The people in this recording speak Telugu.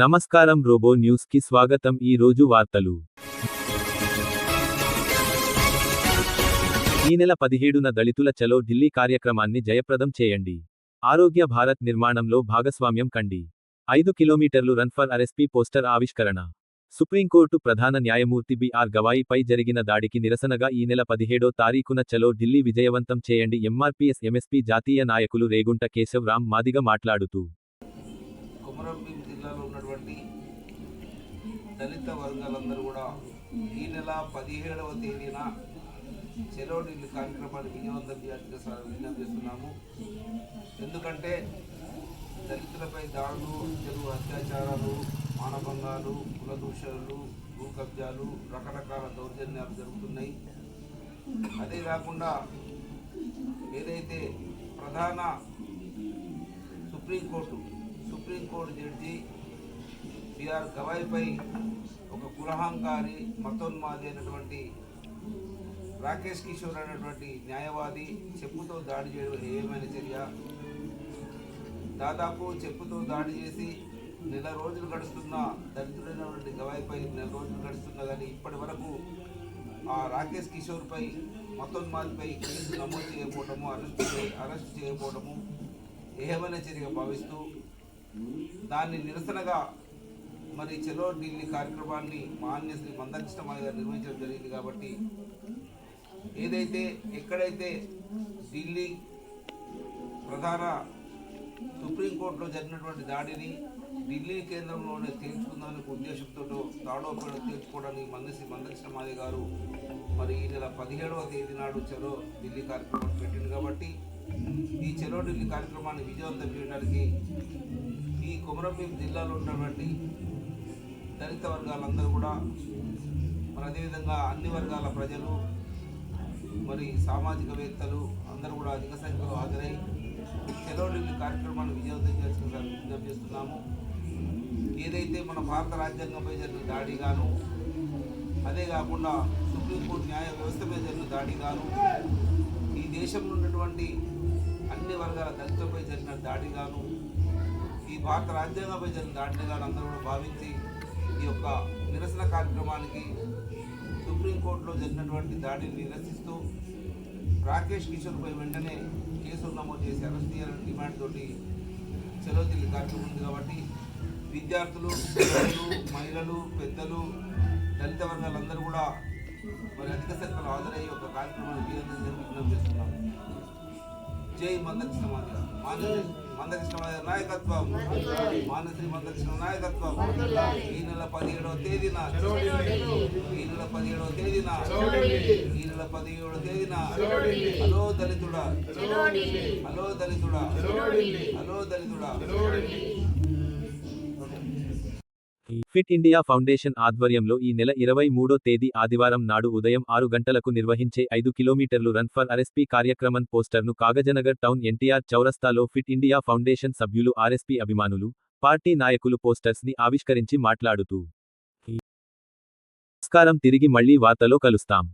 నమస్కారం రోబో న్యూస్కి స్వాగతం. ఈ రోజు వార్తలు. ఈ నెల పదిహేడున దళితుల చలో ఢిల్లీ కార్యక్రమాన్ని జయప్రదం చేయండి. ఆరోగ్య భారత్ నిర్మాణంలో భాగస్వామ్యం కండి. ఐదు కిలోమీటర్లు రన్ ఫర్ అరెస్పీ పోస్టర్ ఆవిష్కరణ. సుప్రీంకోర్టు ప్రధాన న్యాయమూర్తి బిఆర్ గవాయిపై జరిగిన దాడికి నిరసనగా ఈ నెల పదిహేడో తారీఖున చలో ఢిల్లీ విజయవంతం చేయండి ఎంఆర్పీఎస్ ఎంఎస్పీ జాతీయ నాయకులు రేగుంట కేశవ్ రామ్ మాదిగ మాట్లాడుతూ. జిల్లాలో ఉన్నటువంటి దళిత వర్గాలందరూ కూడా ఈ నెల పదిహేడవ తేదీన చెలో నీళ్ళు కార్యక్రమాన్ని విజయవంతం చేయాలని విజ్ఞప్తి చేస్తున్నాము. ఎందుకంటే దళితులపై దాడులు చెరువు అత్యాచారాలు మానభంగాలు కుల దూషణలు భూ కబ్జాలు రకరకాల దౌర్జన్యాలు జరుగుతున్నాయి. అదే కాకుండా ఏదైతే ప్రధాన supreme court supreme court judge BR గవాయిపై ఒక కులహంకారి మతోన్మాది అయినటువంటి రాకేష్ కిషోర్ అనేటువంటి న్యాయవాది చెప్పుతో దాడి చేయడం ఏమైన చర్య దాదాపు చెప్పుతో దాడి చేసి నెల రోజులు గడుస్తున్న దళితుడైనటువంటి గవాయిపై నెల రోజులు గడుస్తున్న కానీ ఇప్పటి వరకు ఆ రాకేష్ కిషోర్పై మతోన్మాదిపై కేసు నమోదు చేయకపోవటము అరెస్ట్ అరెస్ట్ చేయకపోవటము ఏమైనా చర్యగా భావిస్తూ? దాన్ని నిరసనగా మరి చెలో ఢిల్లీ కార్యక్రమాన్ని మాన్య శ్రీ మందకృష్ణమాయ గారు నిర్వహించడం జరిగింది కాబట్టి ఏదైతే ఎక్కడైతే ఢిల్లీ ప్రధాన సుప్రీంకోర్టులో జరిగినటువంటి దాడిని ఢిల్లీ కేంద్రంలోనే తేల్చుకుందామనే ఒక ఉద్దేశంతో తాడోపేడ తేల్చుకోవడానికి మందసి మందకృష్ణమాయ గారు మరి ఈ నెల పదిహేడవ తేదీ నాడు చలో ఢిల్లీ కార్యక్రమం పెట్టింది కాబట్టి ఈ చలో ఢిల్లీ కార్యక్రమాన్ని విజయవంతం చేయడానికి ఈ కొమరంభీం జిల్లాలో ఉన్నటువంటి దళిత వర్గాలందరూ కూడా మరి అదేవిధంగా అన్ని వర్గాల ప్రజలు మరి సామాజికవేత్తలు అందరూ కూడా అధిక సంఖ్యలో హాజరై చెలో ఢిల్లీ కార్యక్రమాన్ని విజయవంతం చేస్తున్న విజ్ఞప్తి చేస్తున్నాము. ఏదైతే మన భారత రాజ్యాంగంపై జరిగిన దాడి గాను అదే కాకుండా సుప్రీంకోర్టు న్యాయ వ్యవస్థ మీద జరిగిన దాడి గాను ఈ దేశంలో ఉన్నటువంటి అన్ని వర్గాల దళితులపై జరిగిన దాడి గాను ఈ భారత రాజ్యాంగంపై జరిగిన దాడిని గాను అందరూ కూడా భావించి ఈ యొక్క నిరసన కార్యక్రమానికి సుప్రీంకోర్టులో జరిగినటువంటి దాడిని నిరసిస్తూ రాకేష్ కిషోర్పై వెంటనే కేసులు నమోదు చేసి అరెస్ట్ చేయాలని డిమాండ్ తోటి సెలవు ఢిల్లీ కార్యక్రమం ఉంది కాబట్టి విద్యార్థులు పిల్లలు మహిళలు పెద్దలు దళిత వర్గాలందరూ కూడా మరి అధిక సంఖ్యలో హాజరయ్యే ఒక కార్యక్రమాన్ని విజయవంతం జై మందకృష్ణ మాదిగ మందకృష్ణ నాయకత్వం. మానశ్రీ మందకృష్ణ నాయకత్వం. ఈ నెల పదిహేడవ తేదీన. ఈ నెల పదిహేడవ తేదీన. ఈ నెల పదిహేడవ తేదీన. హలో దళితుడా. హలో దళితుడా. హలో దళితుడా. ఫిట్ ఇండియా ఫౌండేషన్ ఆధ్వర్యంలో ఈ నెల ఇరవై మూడో తేదీ ఆదివారం నాడు ఉదయం ఆరు గంటలకు నిర్వహించే ఐదు కిలోమీటర్లు రన్ ఫర్ ఆర్ఎస్పీ కార్యక్రమం పోస్టర్ను కాగజనగర్ టౌన్ ఎన్టీఆర్ చౌరస్తాలో ఫిట్ ఇండియా ఫౌండేషన్ సభ్యులు ఆర్ఎస్పీ అభిమానులు పార్టీ నాయకులు పోస్టర్స్ని ఆవిష్కరించి మాట్లాడుతూ నమస్కారం తిరిగి మళ్ళీ వార్తలో కలుస్తాం.